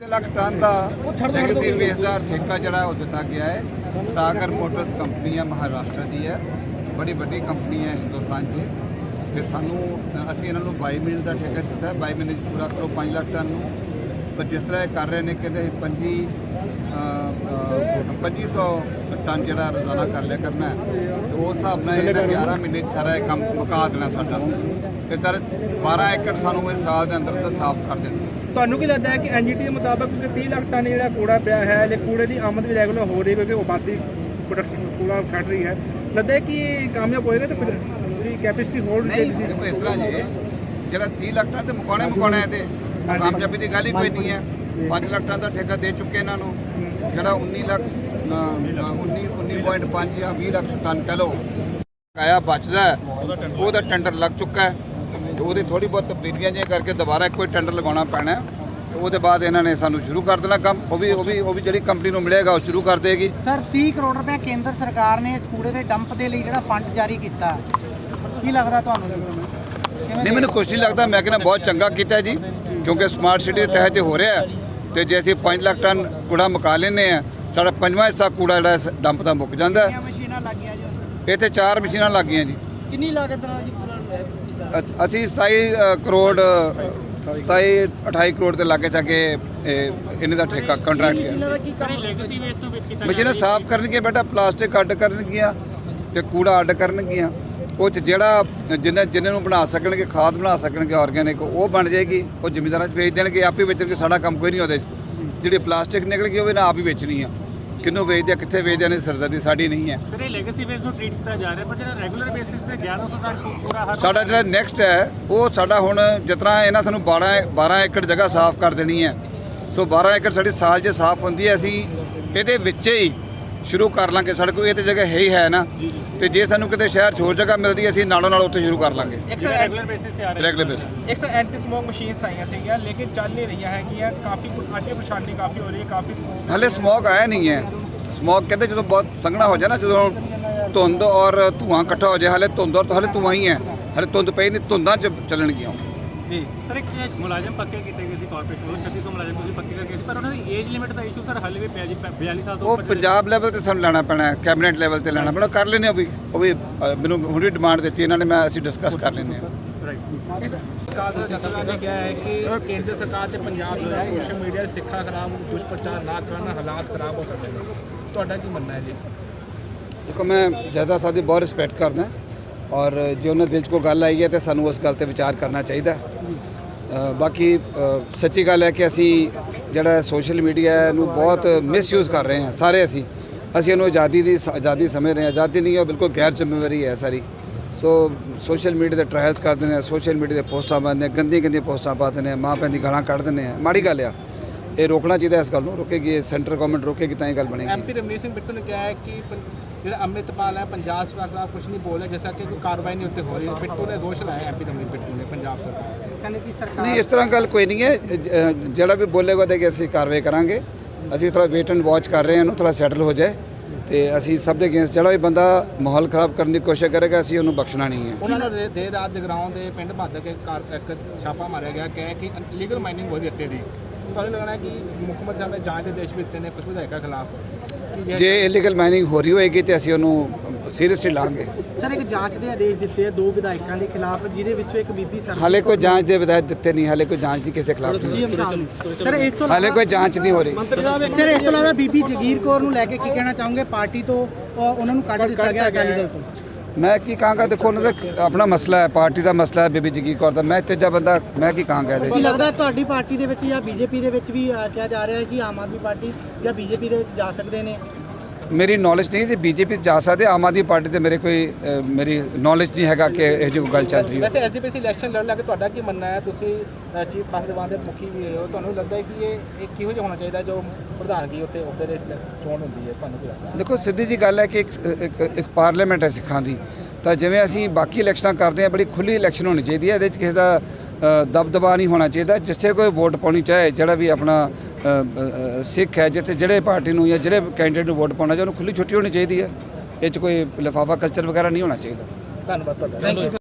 Lakh ton ਦਾ legacy waste ਦਾ ਠੇਕਾ ਜਿਹੜਾ ਉਹ ਦਿੱਤਾ ਗਿਆ ਹੈ। ਸਾਗਰ ਮੋਟਰਸ ਕੰਪਨੀ ਹੈ ਮਹਾਰਾਸ਼ਟਰ ਦੀ ਹੈ। ਬੜੀ ਵੱਡੀ ਕੰਪਨੀ ਹੈ ਹਿੰਦੁਸਤਾਨ 'ਚ। ਤੇ ਸਾਨੂੰ ਅਸੀਂ ਇਹਨਾਂ ਨੂੰ 22 ਮਿੰਟ ਦਾ ਠੇਕਾ ਦਿੱਤਾ। ਹੈ 22 ਮਿੰਟ 'ਚ ਪੂਰਾ ਕਰੋ 5 ਲੱਖ ਟਨ ਨੂੰ। ਪਰ ਜਿਸ ਤਰ੍ਹਾਂ ਇਹ ਕਰ ਰਹੇ ਨੇ ਕਹਿੰਦੇ ਅਸੀਂ 25 ਅ, 2500 ਟਨ ਜਿਹੜਾ ਰੋਜ਼ਾਨਾ ਕਰ ਲਿਆ ਕਰਨਾ ਹੈ। ਤੇ ਉਸ ਹਿਸਾਬ ਨਾਲ ਇਹਨਾਂ 11 ਮਹੀਨੇ 'ਚ ਸਾਰਾ ਇਹ ਕੰਮ ਮੁਕਾ ਦੇਣਾ ਸਾਡਾ। ਤੇ ਸਰ 12 ਏਕੜ ਸਾਨੂੰ ਇਸ ਸਾਲ ਦੇ ਅੰਦਰ ਤਾਂ ਸਾਫ਼ ਕਰ ਦੇਣਾ ਤੁਹਾਨੂੰ ਕੀ ਲੱਗਦਾ ਹੈ ਕਿ ਐਨਜੀਟੀ ਦੇ ਮੁਤਾਬਕ ਕਿ 30 ਲੱਖ ਟਨ ਜਿਹੜਾ ਕੂੜਾ ਪਿਆ ਹੈ ਲੈ ਕੂੜੇ ਦੀ ਆਮਦ ਵੀ ਰੈਗੂਲਰ ਹੋ ਰਹੀ ਹੈ ਕਿਉਂਕਿ ਆਬਾਦੀ ਪ੍ਰੋਡਕਸ਼ਨ ਕੂੜਾ ਕੱਢ ਰਹੀ ਹੈ। ਲੱਗਦਾ ਹੈ ਕਿ ਕਾਮਯਾਬ ਹੋਏਗਾ ਤਾਂ ਜਿਹੜੀ ਕੈਪੈਸਿਟੀ ਹੋਲਡ ਨਹੀਂ ਦੇਖੋ ਇਸ ਤਰ੍ਹਾਂ ਜੀ ਜਿਹੜਾ 30 ਲੱਖ ਟਨ ਤੇ ਮੁਕਾਣੇ ਮੁਕਾਣੇ ਤੇ ਕਾਮਯਾਬੀ ਦੀ ਗੱਲ ਹੀ ਕੋਈ ਨਹੀਂ ਹੈ। 5 ਲੱਖ ਟਨ ਦਾ ਠੇਕਾ ਦੇ ਚੁੱਕੇ ਇਹਨਾਂ ਨੂੰ ਜਿਹੜਾ 19 ਲੱਖ ਅ, ਅ, 19 19.5 ਜਾਂ 20 ਲੱਖ ਟਨ ਕਹ ਲਓ ਕਾਇਆ ਬਚਦਾ ਹੈ, ਉਹਦਾ ਟੈਂਡਰ ਲੱਗ ਚੁੱਕਾ ਹੈ। ਤੇ ਉਹਦੇ ਥੋੜੀ ਬਹੁਤ ਤਬਦੀਲੀਆਂ ਜੇ ਕਰਕੇ ਦੁਬਾਰਾ ਕੋਈ ਟੈਂਡਰ ਲਗਾਉਣਾ ਪੈਣਾ ਤੇ ਉਹਦੇ ਬਾਅਦ ਇਹਨਾਂ ਨੇ ਸਾਨੂੰ ਸ਼ੁਰੂ ਕਰ ਦੇਣਾ ਕੰਮ। ਉਹ ਵੀ ਉਹ ਵੀ ਉਹ ਵੀ ਜਿਹੜੀ ਕੰਪਨੀ ਨੂੰ ਮਿਲੇਗਾ ਉਹ ਸ਼ੁਰੂ ਕਰ ਦੇਗੀ। ਸਰ 30 ਕਰੋੜ ਰੁਪਏ ਕੇਂਦਰ ਸਰਕਾਰ ਨੇ ਇਸ ਕੂੜੇ ਦੇ ਡੰਪ ਦੇ ਲਈ ਜਿਹੜਾ ਫੰਡ ਜਾਰੀ ਕੀਤਾ। ਕੀ ਲੱਗਦਾ ਤੁਹਾਨੂੰ ਨਹੀਂ ਮੈਨੂੰ ਕੁਛ ਨਹੀਂ ਲੱਗਦਾ। ਮੈਂ ਕਹਿੰਦਾ ਬਹੁਤ ਚੰਗਾ ਕੀਤਾ ਜੀ ਕਿਉਂਕਿ ਸਮਾਰਟ ਸਿਟੀ ਦੇ ਤਹਿਤ ਹੋ ਰਿਹਾ ਤੇ ਜੇ ਅਸੀਂ 5 ਲੱਖ ਟਨ ਕੂੜਾ ਮੁਕਾ ਲੈਂਦੇ ਆ ਸਾਡਾ ਪੰਜਵਾਂ ਹਿੱਸਾ ਕੂੜਾ ਜਿਹੜਾ ਡੰਪ ਦਾ ਮੁੱਕ ਜਾਂਦਾ ਹੈ। ਲੱਗੀਆਂ ਇੱਥੇ ਚਾਰ ਮਸ਼ੀਨਾਂ ਲੱਗ ਗਈਆਂ ਜੀ। ਕਿੰਨੀ ਲਾਗਤ ਨਾਲ ਜੀ ਪੂਰਾ ਕੀਤਾ ਅ- ਅਸੀਂ 27 ਅ, ਕਰੋੜ ਅ, 27 28 ਕਰੋੜ ਦੇ ਲਾਗੇ ਜਾ ਕੇ ਇਹ ਇਹਨਾਂ ਦਾ ਠੇਕਾ ਕੰਟਰੈਕਟ ਗਿਆ ਇਹਨਾਂ ਦਾ ਕੀ ਕੰਮ ਮਸ਼ੀਨਾਂ ਸਾਫ਼ ਕਰਨਗੀਆਂ ਬੇਟਾ ਪਲਾਸਟਿਕ ਅੱਡ ਕਰਨਗੀਆਂ ਤੇ ਕੂੜਾ ਅੱਡ ਕਰਨਗੀਆਂ। ਉਹ 'ਚ ਜਿਹੜਾ ਜਿੰਨੇ ਜਿੰਨੇ ਨੂੰ ਬਣਾ ਸਕਣਗੇ ਖਾਦ ਬਣਾ ਸਕਣਗੇ ਆਰਗੈਨਿਕ ਉਹ ਬਣ ਜਾਏਗੀ ਉਹ ਜ਼ਿਮੀਂਦਾਰਾਂ 'ਚ ਵੇਚ ਦੇਣਗੇ ਆਪੇ ਵੇਚਣਗੇ ਸਾਡਾ ਕੰਮ ਕੋਈ ਨਹੀਂ ਉਹਦੇ 'ਚ। ਜਿਹੜੀ ਪਲਾਸਟਿਕ ਨਿਕਲ ਗਈ ਉਹ ਵੀ ਨਾ ਆਪ ਹੀ ਵੇਚਣੀ ਆ। ਕਿੰਨੂੰ ਵੇਚਦੇ ਆ ਕਿੱਥੇ ਵੇਚਦੇ ਆ ਨੇ ਸਰਦਰਦੀ ਸਾਡੀ ਨਹੀਂ ਹੈ। ਸਰ ਇਹ ਲੈਗੇਸੀ ਵੇਸ ਨੂੰ ਟ੍ਰੀਟ ਕੀਤਾ ਜਾ ਰਿਹਾ ਪਰ ਜਿਹੜਾ ਰੈਗੂਲਰ ਬੇਸਿਸ ਤੇ 1100 ਟਨ ਪੂਰਾ ਹਰ ਸਾਡਾ ਜਿਹੜਾ ਨੈਕਸਟ ਹੈ ਉਹ ਸਾਡਾ ਹੁਣ ਜਿਤਨਾ ਇਹਨਾਂ ਸਾਨੂੰ 12 12 ਏਕੜ ਜਗ੍ਹਾ ਸਾਫ਼ ਕਰ ਦੇਣੀ ਹੈ। ਸੋ 12 ਏਕੜ ਸਾਡੀ ਸਾਲ 'ਚ ਸਾਫ਼ ਹੁੰਦੀ ਹੈ ਅਸੀਂ ਇਹਦੇ ਵਿੱਚ ਹੀ ਸ਼ੁਰੂ ਕਰ ਲਾਂਗੇ। ਸਾਡੇ ਕੋਲ ਇਹ ਤੇ ਜਗ੍ਹਾ ਹੈ ਹੀ ਹੈ ਨਾ। ਤੇ ਜੇ ਸਾਨੂੰ ਕਿਤੇ ਸ਼ਹਿਰ 'ਚ ਹੋਰ ਜਗ੍ਹਾ ਮਿਲਦੀ ਹੈ ਅਸੀਂ ਨਾਲੋਂ ਨਾਲ ਉੱਥੇ ਸ਼ੁਰੂ ਕਰ ਲਾਂਗੇ। ਇੱਕ ਜਿਹੜਾ ਰੈਗੂਲਰ ਬੇਸਿਸ ਤੇ ਆ ਰਿਹਾ ਰੈਗੂਲਰ ਬੇਸ ਇੱਕ ਸਰ ਐਂਟੀ ਸਮੋਕ ਮਸ਼ੀਨਸ ਆਈਆਂ ਸੀਗੀਆਂ ਲੇਕਿਨ ਚੱਲ ਨਹੀਂ ਰਹੀਆਂ ਹੈਗੀਆਂ। ਕਾਫੀ ਅੱਗੇ ਪਰੇਸ਼ਾਨੀ ਕਾਫੀ ਹੋ ਰਹੀ ਹੈ ਕਾਫੀ ਸਮੋਕ ਹਲੇ ਸਮੋਕ ਆਇਆ ਨਹੀਂ ਹੈ। ਸਮੋਕ ਕਹਿੰਦੇ ਜਦੋਂ ਬਹੁਤ ਸੰਘਣਾ ਹੋ ਜਾਏ ਨਾ ਜਦੋਂ ਧੁੰਦ ਔਰ ਧੂਆਂ ਇਕੱਠਾ ਹੋ ਜਾਏ ਹਲੇ ਧੁੰਦ ਔਰ ਹਲੇ ਧੂਆਂ ਹੀ ਹੈ। ਹਲੇ ਧੁੰਦ ਪਈ ਨਹੀਂ ਧੁੰਦਾਂ 'ਚ ਚੱਲਣਗੀਆਂ। ਜੀ। ਸਰ ਇੱਕ ਇਹ ਮੁਲਾਜ਼ਮ ਪੱਕੇ ਕੀਤੇ ਗਏ ਸੀ ਕਾਰਪੋਰੇਸ਼ਨ ਵੱਲੋਂ 3600 ਮੁਲਾਜ਼ਮ ਤੁਸੀਂ ਪੱਕੇ ਕਰਕੇ ਸੀ ਪਰ ਉਹਨਾਂ ਦੀ ਏਜ ਲਿਮਿਟ ਦਾ ਇਸ਼ੂ ਸਰ ਹਲੇ ਵੀ ਪਿਆ ਜੀ 42 ਸਾਲ ਤੋਂ ਉਹ ਉੱਪਰ ਜਿਹੜੇ- ਪੰਜਾਬ ਲੈਵਲ ਤੇ ਸਾਨੂੰ ਲੈਣਾ ਪੈਣਾ ਹੈ ਕੈਬਨਿਟ ਲੈਵਲ ਤੇ ਲੈਣਾ ਪੈਣਾ ਕਰ ਲੈਨੇ ਉਹ ਵੀ ਉਹ ਵੀ ਅ, ਮੈਨੂੰ ਹੁਣ ਵੀ ਡਿਮਾਂਡ ਦਿੱਤੀ ਇਹਨਾਂ ਨੇ ਮੈਂ ਅਸੀਂ ਡਿਸਕਸ ਕਰ ਲੈਨੇ ਆ ਸਰਕਾਰ ਦਾ ਜਥੇਦਾਰ ਨੇ ਕਿਹਾ ਹੈ ਕਿ ਕੇਂਦਰ ਸਰਕਾਰ ਤੇ ਪੰਜਾਬ ਦੇ ਸੋਸ਼ਲ ਮੀਡੀਆ ਦੇ ਸਿੱਖਾਂ ਖਿਲਾਫ ਦੁਸ਼ਪ੍ਰਚਾਰ ਨਾ ਕਰਨ ਹਾਲਾਤ ਖਰਾਬ ਹੋ ਸਕਦੇ ਨੇ। ਤੁਹਾਡਾ ਕੀ ਮੰਨਣਾ ਹੈ ਜੀ? ਦੇਖੋ ਮੈਂ ਜੈਦਾ ਸਾਹਿਬ ਦੀ ਬਹੁਤ ਰਿਸਪੈਕਟ ਕਰਦਾ। ਔਰ ਜੇ ਉਹਨਾਂ ਦਿਲ 'ਚ ਕੋਈ ਗੱਲ ਆਈ ਹੈ ਤੇ ਸਾਨੂੰ ਉਸ ਗੱਲ ਤੇ ਵਿਚਾਰ ਕਰਨਾ ਚਾਹੀਦਾ। ਬਾਕੀ ਸੱਚੀ ਗੱਲ ਹੈ ਕਿ ਅਸੀਂ ਜਿਹੜਾ ਸੋਸ਼ਲ ਮੀਡੀਆ ਨੂੰ ਬਹੁਤ ਮਿਸਯੂਜ਼ ਕਰ ਰਹੇ ਹਾਂ, ਸਾਰੇ ਅਸੀਂ। ਅਸੀਂ ਇਹਨੂੰ ਆਜ਼ਾਦੀ ਦੀ, ਆਜ਼ਾਦੀ ਸਮਝ ਰਹੇ ਹਾਂ। ਆਜ਼ਾਦੀ ਨਹੀਂ ਹੈ ਬਿਲਕੁਲ ਗੈਰ ਜ਼ਿੰਮੇਵਾਰੀ ਹੈ ਸਾਰੀ। ਸੋ, ਸੋਸ਼ਲ ਮੀਡੀਆ ਦੇ ਟ੍ਰਾਇਲਸ ਕਰਦੇ ਨੇ ਸੋਸ਼ਲ ਮੀਡੀਆ ਦੇ ਪੋਸਟਾਂ ਪਾਉਂਦੇ ਨੇ ਗੰਦੀਆਂ ਗੰਦੀਆਂ ਪੋਸਟਾਂ ਪਾਉਂਦੇ ਨੇ ਮਾਂ ਭੈਣ ਦੀ ਗਾਲਾਂ ਕੱਢ ਦਿੰਦੇ ਆ ਮਾੜੀ ਗੱਲ ਆ। ਇਹ ਰੋਕਣਾ ਚਾਹੀਦਾ ਇਸ ਗੱਲ ਨੂੰ। ਰੋਕੇਗੀ ਸੈਂਟਰ ਗਵਰਨਮੈਂਟ ਰੋਕੇਗੀ, ਤਾਂ ਇਹ ਗੱਲ ਬਣੇਗੀ। ਐਮਪੀ ਰਮਨੀਤ ਸਿੰਘ ਬਿੱਟੂ ਨੇ ਕਿਹਾ ਹੈ ਕਿ ਜਿਹੜਾ ਅੰਮ੍ਰਿਤਪਾਲ ਹੈ ਪੰਜਾਬ ਸਰਕਾਰ ਖਿਲਾਫ ਕੁਝ ਨਹੀਂ ਬੋਲਿਆ ਜਿਸ ਕਿ ਕੋਈ ਕਾਰਵਾਈ ਨਹੀਂ ਉੱਤੇ ਹੋ ਰਹੀ। ਬਿੱਟੂ ਨੇ ਦੋਸ਼ ਲਾਇਆ ਐਮਪੀ ਰਮਨੀਤ ਬਿੱਟੂ ਨੇ ਪੰਜਾਬ ਸਰਕਾਰ ਤੇ। ਕਹਿੰਦੇ ਕਿ ਸਰਕਾਰ ਨਹੀਂ ਇਸ ਤਰ੍ਹਾਂ ਗੱਲ ਕੋਈ ਨਹੀਂ ਹੈ। ਜ- ਜਿਹੜਾ ਵੀ ਬੋਲੇਗਾ ਉਹਦੇ ਕਿ ਅਸੀਂ ਕਾਰਵਾਈ ਕਰਾਂਗੇ। ਅਸੀਂ ਥੋੜਾ ਵੇਟ ਐਂਡ ਵਾਚ ਕਰ ਰਹੇ ਹਾਂ ਇਹਨੂੰ ਥੋੜਾ ਸੈਟਲ ਹੋ ਜਾਏ। ਤੇ ਅਸੀਂ ਸਭ ਦੇ ਅਗੇਂਸਟ ਜਿਹੜਾ ਵੀ ਬੰਦਾ ਮਾਹੌਲ ਖਰਾਬ ਕਰਨ ਦੀ ਕੋਸ਼ਿਸ਼ ਕਰੇਗਾ ਅਸੀਂ ਉਹਨੂੰ ਬਖਸ਼ਣਾ ਨਹੀਂ ਹੈ। ਉਹਨਾਂ ਨੇ ਦੇ- ਦੇਰ ਰਾਤ ਜਗਰਾਉਂ ਦੇ ਪਿੰਡ ਭਾਦਰ ਕੇ ਕਾਰ ਇੱਕ ਛਾਪਾ ਮਾਰਿਆ ਗਿਆ ਕਹੇ ਕਿ ਲੀਗਲ ਮਾਈਨਿੰਗ ਹੋ ਰਹੀ ਇੱਥੇ ਦੀ। ਤੁਹਾਨੂੰ ਲੱਗਣਾ ਕਿ ਮੁੱਖ ਮੰਤਰੀ ਸਾਹਿਬ ਨੇ ਜਾਂਚ ਦੇ ਦੇਸ਼ ਵਿੱਚ ਨੇ ਕੁਝ ਵਿਧਾਇਕਾਂ ਖਿਲਾਫ? ਜੇ ਇਲੀਗਲ ਮਾਈਨਿੰਗ ਹੋ ਰਹੀ ਹੋਏਗੀ ਤੇ ਅਸੀਂ ਉਹਨੂੰ ਸੀਰੀਅਸਲੀ ਲਾਂਗੇ। ਸਰ ਇੱਕ ਜਾਂਚ ਦੇ ਆਦੇਸ਼ ਦਿੱਤੇ ਆ ਦੋ ਵਿਧਾਇਕਾਂ ਦੇ ਖਿਲਾਫ ਜਿਹਦੇ ਵਿੱਚੋਂ ਇੱਕ ਬੀਬੀ ਸਰ ਹਾਲੇ ਕੋਈ ਜਾਂਚ ਦੇ ਵਿਧਾਇਤ ਦਿੱਤੇ ਨਹੀਂ ਹਾਲੇ ਕੋਈ ਜਾਂਚ ਦੀ ਕਿਸੇ ਖਿਲਾਫ ਨਹੀਂ। ਸਰ ਇਸ ਤੋਂ ਹਾਲੇ ਕੋਈ ਜਾਂਚ ਨਹੀਂ ਹੋ ਰਹੀ। ਮੰਤਰੀ ਸਾਹਿਬ ਸਰ ਇਸ ਤੋਂ ਇਲਾਵਾ ਬੀਬੀ ਜਗੀਰ ਕੌਰ ਨੂੰ ਲੈ ਕੇ ਕੀ ਕਹਿਣਾ ਚਾਹੋਗੇ? ਪਾਰਟੀ ਤੋਂ ਉਹ- ਉਹਨਾਂ ਨੂੰ ਕੱਢ ਦਿੱਤਾ ਗਿਆ ਅਕਾਲੀ ਦਲ ਤੋਂ। ਮੈਂ ਕੀ ਕਹਾਂਗਾ ਦੇਖੋ ਉਹਨਾਂ ਦਾ ਆਪਣਾ ਮਸਲਾ ਹੈ ਪਾਰਟੀ ਦਾ ਮਸਲਾ ਹੈ ਬੀਬੀ ਜਗੀਰ ਕੌਰ ਦਾ। ਮੈਂ ਤੇਜਾ ਬੰਦਾ ਮੈਂ ਕੀ ਕਹਾਂਗਾ ਇਹਦੇ 'ਚ ਕੀ ਲੱਗਦਾ ਤੁਹਾਡੀ ਪਾਰਟੀ ਦੇ ਵਿੱਚ ਜਾਂ ਬੀਜੇਪੀ ਦੇ ਵਿੱਚ ਵੀ ਕਿਹਾ ਜਾ ਰਿਹਾ ਹੈ ਕਿ ਆਮ ਆਦਮੀ ਪਾਰਟੀ ਜਾਂ ਬੀਜੇਪੀ ਦੇ ਵਿੱਚ ਜਾ ਸਕਦੇ ਨੇ? ਮੇਰੀ ਨੌਲੇਜ ਨਹੀਂ ਜੇ ਬੀਜੇਪੀ ਜਾ ਸਕਦੇ ਆਮ ਆਦਮੀ ਪਾਰਟੀ ਤੇ ਮੇਰੇ ਕੋਈ ਮੇਰੀ ਨੌਲੇਜ ਨਹੀਂ ਹੈਗਾ ਕਿ ਇਹ ਜਿਹੀ ਕੋਈ ਗੱਲ ਚੱਲ ਰਹੀ ਹੈ। ਵੈਸੇ ਐਸਜੀਪੀਸੀ ਇਲੈਕਸ਼ਨ ਲੜਨ ਲੱਗੇ ਤੁਹਾਡਾ ਕੀ ਮੰਨਣਾ ਹੈ? ਤੁਸੀਂ ਚੀਫ ਪਾਸਦੇਵਾਨ ਦੇ ਮੁਖੀ ਵੀ ਹੋ ਤੁਹਾਨੂੰ ਲੱਗਦਾ ਹੈ ਕਿ ਇਹ ਇਹ ਕਿਹੋ ਜਿਹਾ ਹੋਣਾ ਚਾਹੀਦਾ ਜੋ ਪ੍ਰਧਾਨਗੀ ਉੱਤੇ ਅਹੁਦੇ ਦੇ ਚੋਣ ਹੁੰਦੀ ਹੈ? ਤੁਹਾਨੂੰ ਕੀ ਲੱਗਦਾ ਦੇਖੋ ਸਿੱਧੀ ਜੀ ਗੱਲ ਹੈ ਕਿ ਇੱਕ ਇੱਕ ਪਾਰਲੀਮੈਂਟ ਹੈ ਸਿੱਖਾਂ ਦੀ। ਤਾਂ ਜਿਵੇਂ ਅਸੀਂ ਬਾਕੀ ਇਲੈਕਸ਼ਨਾਂ ਕਰਦੇ ਹਾਂ ਬੜੀ ਖੁੱਲੀ ਇਲੈਕਸ਼ਨ ਹੋਣੀ ਚਾਹੀਦੀ ਹੈ ਇਹਦੇ 'ਚ ਕਿਸੇ ਦਾ ਦਬਦਬਾ ਨਹੀਂ ਹੋਣਾ ਚਾਹੀਦਾ। ਜਿੱਥੇ ਕੋਈ ਵੋਟ ਪਾਉਣੀ ਚਾਹੇ ਜਿਹੜਾ ਵੀ ਆਪਣਾ ਸਿੱਖ ਹੈ, ਜਿੱਥੇ ਜਿਹੜੇ ਪਾਰਟੀ ਨੂੰ ਜਾਂ ਜਿਹੜੇ ਕੈਂਡੀਡੇਟ ਨੂੰ ਵੋਟ ਪਾਉਣਾ ਚਾਹੇ ਉਹਨੂੰ ਖੁੱਲੀ ਛੁੱਟੀ ਹੋਣੀ ਚਾਹੀਦੀ ਹੈ। ਇਹ 'ਚ ਕੋਈ ਲਿਫਾਫਾ ਕਲਚਰ ਵਗੈਰਾ ਨਹੀਂ ਹੋਣਾ ਚਾਹੀਦਾ। ਧੰਨਵਾਦ ਤੁਹਾਡਾ।